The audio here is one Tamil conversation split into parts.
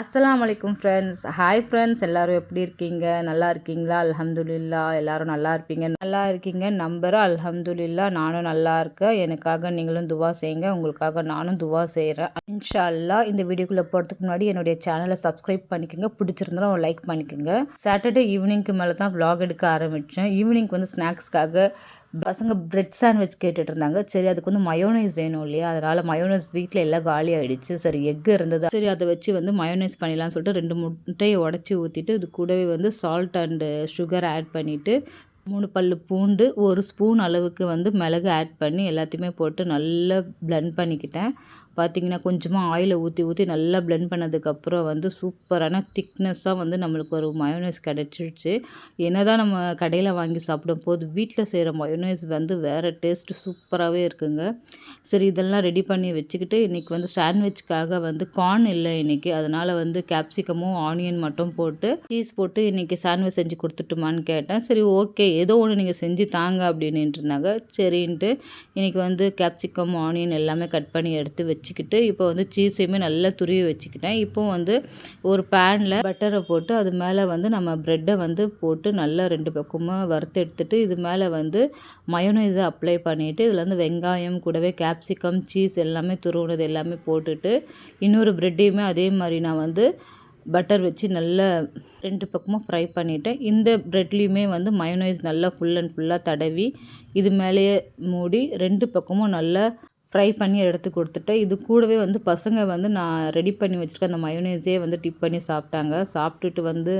அஸ்லாம் வலைக்கும் ஃப்ரெண்ட்ஸ் ஹாய் ஃப்ரெண்ட்ஸ் எல்லோரும் எப்படி இருக்கீங்க? நல்லா இருக்கீங்களா? அல்ஹம்துலில்லா. எல்லோரும் நல்லா இருப்பீங்க? நல்லா இருக்கீங்க? நம்புகிறேன் அல்ஹம்துலில்லா. நானும் நல்லா இருக்கேன். எனக்காக நீங்களும் துவா செய்யுங்க. உங்களுக்காக நானும் துவா செய்கிறேன் இன்ஷா அல்லாஹ் இந்த வீடியோக்குள்ளே போகிறதுக்கு முன்னாடி என்னுடைய சேனலை சப்ஸ்கிரைப் பண்ணிக்கோங்க. பிடிச்சிருந்தாலும் ஒரு லைக் பண்ணிக்கோங்க. சாட்டர்டே ஈவினிங்க்கு மேலே தான் வ்ளாக் எடுக்க ஆரம்பித்தேன். ஈவினிங்க்கு வந்து ஸ்நாக்ஸ்க்காக பசங்க பிரெட் சாண்ட்விச் கேட்டுட்டு இருந்தாங்க சரி அதுக்கு வந்து மயோனைஸ் வேணும் இல்லையா? அதனால் மயோனைஸ் வீட்டில் எல்லாம் காலி ஆகிடுச்சு சரி எக் இருந்தது? சரி அதை வச்சு வந்து மயோனைஸ் பண்ணலாம்னு சொல்லிட்டு ரெண்டு முட்டையை உடச்சி ஊற்றிட்டு இது கூடவே வந்து சால்ட் அண்டு சுகர் ஆட் பண்ணிவிட்டு மூணு பல் பூண்டு ஒரு ஸ்பூன் அளவுக்கு வந்து மிளகு ஆட் பண்ணி எல்லாத்தையுமே போட்டு நல்லா blend பண்ணிக்கிட்டேன். பார்த்தீங்கன்னா கொஞ்சமாக ஆயிலை ஊற்றி ஊற்றி நல்லா ப்ளெண்ட் பண்ணதுக்கப்புறம் வந்து சூப்பரான திக்னஸ்ஸாக வந்து நம்மளுக்கு ஒரு மயோனைஸ் கிடச்சிருச்சு. என்னதான் நம்ம கடையில் வாங்கி சாப்பிடும் போது வீட்டில் செய்கிற மயோனைஸ் வந்து வேறு டேஸ்ட் சூப்பராகவே இருக்குங்க. சரி இதெல்லாம் ரெடி பண்ணி வச்சுக்கிட்டு இன்றைக்கி வந்து சாண்ட்விச்க்காக வந்து கார்ன் இல்லை இன்றைக்கி அதனால் வந்து கேப்சிகமும் ஆனியன் மட்டும் போட்டு சீஸ் போட்டு இன்றைக்கி சாண்ட்விச் செஞ்சு கொடுத்துட்டுமான்னு கேட்டேன். சரி ஓகே ஏதோ ஒன்று நீங்கள் செஞ்சு தாங்க அப்படின்ட்டு இருந்தாங்க. சரின்ட்டு இன்றைக்கி வந்து கேப்சிகம் ஆனியன் எல்லாமே கட் பண்ணி எடுத்து வச்சுக்கிட்டு இப்போ வந்து சீஸையுமே நல்லா துருவி வச்சுக்கிட்டேன். இப்போ வந்து ஒரு பேனில் பட்டரை போட்டு அது மேலே வந்து நம்ம ப்ரெட்டை வந்து போட்டு நல்லா ரெண்டு பக்கமாக வறுத்து எடுத்துட்டு இது மேலே வந்து மயோனைஸை அப்ளை பண்ணிவிட்டு இதில் வந்து வெங்காயம் கூடவே கேப்சிகம் சீஸ் எல்லாமே துருவுனது எல்லாமே போட்டுட்டு இன்னொரு ப்ரெட்டையுமே அதே மாதிரி நான் வந்து பட்டர் வச்சு நல்லா ரெண்டு பக்கமும் ஃப்ரை பண்ணிவிட்டேன் இந்த ப்ரெட்லேயுமே வந்து மயோனைஸ் நல்லா ஃபுல் அண்ட் ஃபுல்லாக தடவி இது மேலேயே மூடி ரெண்டு பக்கமும் நல்லா ஃப்ரை பண்ணி எடுத்து கொடுத்துட்டேன் இது கூடவே வந்து பசங்க வந்து நான் ரெடி பண்ணி வச்சுருக்க அந்த மயோனைஸே வந்து டிப் பண்ணி சாப்பிட்டாங்க. சாப்பிட்டுட்டு வந்து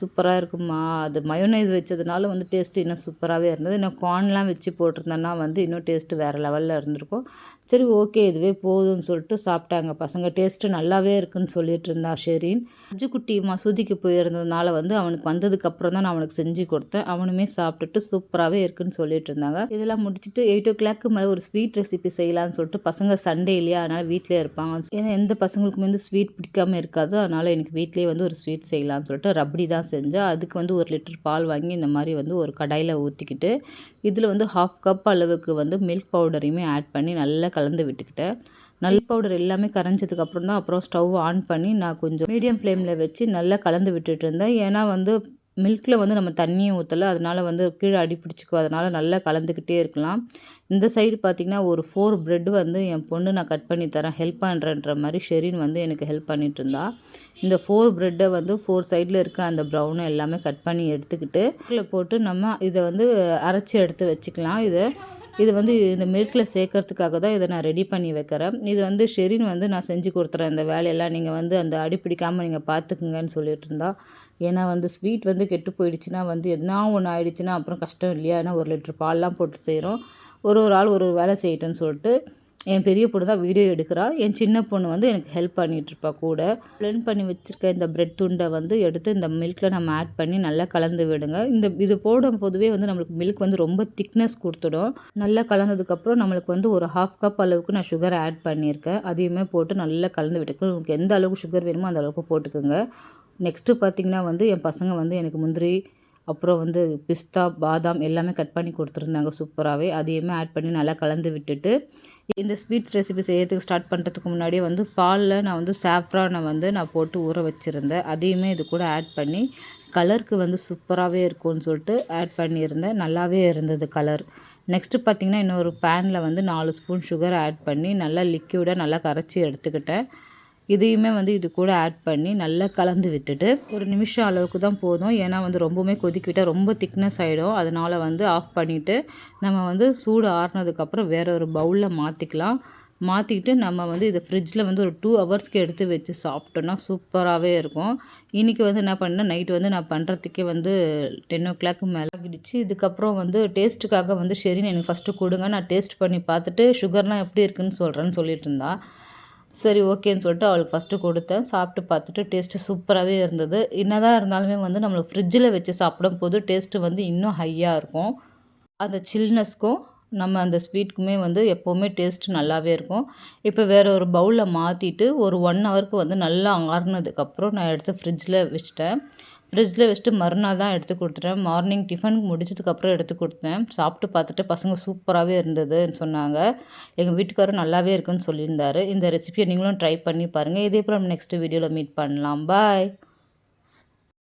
சூப்பராக இருக்குமா அது மயோனைஸ் வச்சதுனால வந்து டேஸ்ட்டு இன்னும் சூப்பராகவே இருந்தது. இன்னும் கார்ன்லாம் வச்சு போட்டிருந்தேன்னா வந்து இன்னும் டேஸ்ட்டு வேறு லெவலில் இருந்திருக்கும். சரி ஓகே இதுவே போதும்னு சொல்லிட்டு சாப்பிட்டாங்க. பசங்க டேஸ்ட்டு நல்லாவே இருக்குன்னு சொல்லிட்டு இருந்தா ஷெரீன். அஜு குட்டி மசூதிக்கு போயிருந்ததுனால வந்து அவனுக்கு வந்ததுக்கப்புறம் தான் நான் அவனுக்கு செஞ்சு கொடுத்தேன். அவனுமே சாப்பிட்டுட்டு சூப்பராகவே இருக்குன்னு சொல்லிட்டு இருந்தாங்க. இதெல்லாம் முடிச்சுட்டு எயிட் ஓ கிளாக்கு மேலே ஒரு ஸ்வீட் ரெசிபி செய்யலாம்னு சொல்லிட்டு பசங்க சண்டே இல்லையா? அதனால் வீட்டிலே இருப்பாங்க. ஏன்னா எந்த பசங்களுக்குமே வந்து ஸ்வீட் பிடிக்காம இருக்காது. அதனால் எனக்கு வீட்லேயே வந்து ஒரு ஸ்வீட் செய்யலாம்னு சொல்லிட்டு ரப்படி தான் செஞ்சேன் அதுக்கு வந்து ஒரு லிட்டர் பால் வாங்கி இந்த மாதிரி வந்து ஒரு கடாயில் ஊற்றிக்கிட்டு இதில் வந்து ஹாஃப் கப் அளவுக்கு வந்து மில்க் பவுடரையுமே ஆட் பண்ணி நல்லா கலந்து விட்டுக்கிட்டேன். நல் பவுடர் எல்லாமே கரைஞ்சதுக்கு அப்புறம் தான் அப்புறம் ஸ்டவ் ஆன் பண்ணி நான் கொஞ்சம் மீடியம் ஃப்ளேமில் வச்சு நல்லா கலந்து விட்டுட்டு இருந்தேன். ஏன்னா வந்து மில்கில் வந்து நம்ம தண்ணியும் ஊற்றலை அதனால் வந்து கீழே அடி பிடிச்சிக்கும். அதனால் நல்லா கலந்துக்கிட்டே இருக்கலாம். இந்த சைடு பார்த்திங்கன்னா ஒரு ஃபோர் ப்ரெட் வந்து என் பொண்ணு நான் கட் பண்ணி தரேன். ஹெல்ப் பண்ணுறேன்ற மாதிரி ஷெரின் வந்து எனக்கு ஹெல்ப் பண்ணிகிட்டு இருந்தா. இந்த ஃபோர் ப்ரெட்டை வந்து ஃபோர் சைடில் இருக்க அந்த ப்ரௌனை எல்லாமே கட் பண்ணி எடுத்துக்கிட்டு இதில் போட்டு நம்ம இதை வந்து அரைச்சி எடுத்து வச்சுக்கலாம். இதை இது வந்து இந்த மில்கில் சேர்க்கறதுக்காக தான் இதை நான் ரெடி பண்ணி வைக்கிறேன். இது வந்து ஷெரின் வந்து நான் செஞ்சு கொடுத்துறேன். இந்த வேலையெல்லாம் நீங்கள் வந்து அந்த அடி பிடிக்காமல் நீங்கள் பார்த்துக்குங்கன்னு சொல்லிட்டு இருந்தா. ஏன்னா வந்து ஸ்வீட் வந்து கெட்டு போயிடுச்சுன்னா வந்து எதனா ஒன்று ஆயிடுச்சுன்னா அப்புறம் கஷ்டம் இல்லையா? ஏன்னா ஒரு லிட்டர் பால்லாம் போட்டு செய்கிறோம் ஒரு ஒரு ஆள் ஒரு ஒரு வேலை செய்யட்டும்னு சொல்லிட்டு என் பெரிய பொண்ணு தான் வீடியோ எடுக்கிறா. என் சின்ன பொண்ணு வந்து எனக்கு ஹெல்ப் பண்ணிகிட்ருப்பா கூட. பிளெண்ட் பண்ணி வச்சுருக்க இந்த ப்ரெட் துண்டை வந்து எடுத்து இந்த மில்கில் நம்ம ஆட் பண்ணி நல்லா கலந்து விடுங்க. இந்த இது போடும் போதுவே வந்து நம்மளுக்கு மில்க் வந்து ரொம்ப திக்னஸ் கொடுத்துடும். நல்லா கலந்ததுக்கப்புறம் நம்மளுக்கு வந்து ஒரு ஹாஃப் கப் அளவுக்கு நான் சுகர் ஆட் பண்ணியிருக்கேன். அதையுமே போட்டு நல்லா கலந்து விட்டுக்கு. உங்களுக்கு எந்த அளவுக்கு சுகர் வேணுமோ அந்த அளவுக்கு போட்டுக்கோங்க. நெக்ஸ்ட்டு பார்த்திங்கன்னா வந்து என் பசங்க வந்து எனக்கு முந்திரி அப்புறம் வந்து பிஸ்தா பாதாம் எல்லாமே கட் பண்ணி கொடுத்துருந்தாங்க சூப்பராகவே. அதையுமே ஆட் பண்ணி நல்லா கலந்து விட்டுட்டு இந்த ஸ்வீட்ஸ் ரெசிபி செய்யறதுக்கு ஸ்டார்ட் பண்ணுறதுக்கு முன்னாடியே வந்து பாலில் நான் வந்து சாஃப்ரானை வந்து நான் போட்டு ஊற வச்சுருந்தேன். அதையுமே இது கூட ஆட் பண்ணி கலருக்கு வந்து சூப்பராகவே இருக்கும்னு சொல்லிட்டு ஆட் பண்ணியிருந்தேன். நல்லாவே இருந்தது கலர் நெக்ஸ்ட்டு பார்த்திங்கன்னா இன்னொரு பேனில் வந்து நாலு ஸ்பூன் சுகர் ஆட் பண்ணி நல்லா லிக்யூடாக நல்லா கரைச்சி எடுத்துக்கிட்டேன். இதையுமே வந்து இது கூட ஆட் பண்ணி நல்லா கலந்து விட்டுட்டு ஒரு நிமிஷம் அளவுக்கு தான் போதும். ஏன்னா வந்து ரொம்பவுமே கொதிக்கிட்டால் ரொம்ப திக்னஸ் ஆகிடும் அதனால் வந்து ஆஃப் பண்ணிவிட்டு நம்ம வந்து சூடு ஆறுனதுக்கப்புறம் வேறு ஒரு பவுலில் மாற்றிக்கலாம் மாற்றிக்கிட்டு நம்ம வந்து இதை ஃப்ரிட்ஜில் வந்து ஒரு டூ ஹவர்ஸ்க்கு எடுத்து வச்சு சாப்பிட்டோன்னா சூப்பராகவே இருக்கும். இன்றைக்கி வந்து என்ன பண்ணேன்? நைட்டு வந்து நான் பண்ணுறதுக்கே வந்து டென் ஓ கிளாக்கு மேலாகிடுச்சு இதுக்கப்புறம் வந்து டேஸ்ட்டுக்காக வந்து சரின்னு எனக்கு ஃபஸ்ட்டு கொடுங்க. நான் டேஸ்ட் பண்ணி பார்த்துட்டு சுகர்லாம் எப்படி இருக்குன்னு சொல்கிறேன்னு சொல்லிட்டு இருந்தா. சரி ஓகேன்னு சொல்லிட்டு அவளுக்கு ஃபஸ்ட்டு கொடுத்தேன். சாப்பிட்டு பார்த்துட்டு டேஸ்ட்டு சூப்பராகவே இருந்தது. என்னதான் இருந்தாலுமே வந்து நம்மளுக்கு ஃப்ரிட்ஜில் வச்சு சாப்பிடும் போது டேஸ்ட்டு வந்து இன்னும் ஹையாக இருக்கும். அந்த சில்னஸ்க்கும் நம்ம அந்த ஸ்வீட்டுக்குமே வந்து எப்போவுமே டேஸ்ட் நல்லாவே இருக்கும். இப்போ வேறு ஒரு பவுலில் மாற்றிட்டு ஒரு ஒன் ஹவருக்கு வந்து நல்லா ஆறுனதுக்கப்புறம் நான் எடுத்து ஃப்ரிட்ஜில் வச்சிட்டேன். ஃப்ரிட்ஜில் வச்சுட்டு மறுநாள் தான் எடுத்து கொடுத்துட்டேன். மார்னிங் டிஃபன் முடிச்சதுக்கப்புறம் எடுத்து கொடுத்தேன். சாப்பிட்டு பார்த்துட்டு பசங்க சூப்பராகவே இருந்ததுன்னு சொன்னாங்க. எங்கள் வீட்டுக்காரரும் நல்லாவே இருக்குன்னு சொல்லியிருந்தாரு. இந்த ரெசிபியை நீங்களும் ட்ரை பண்ணி பாருங்கள் இதே போல் நம்ம நெக்ஸ்ட் வீடியோவில் மீட் பண்ணலாம். பாய்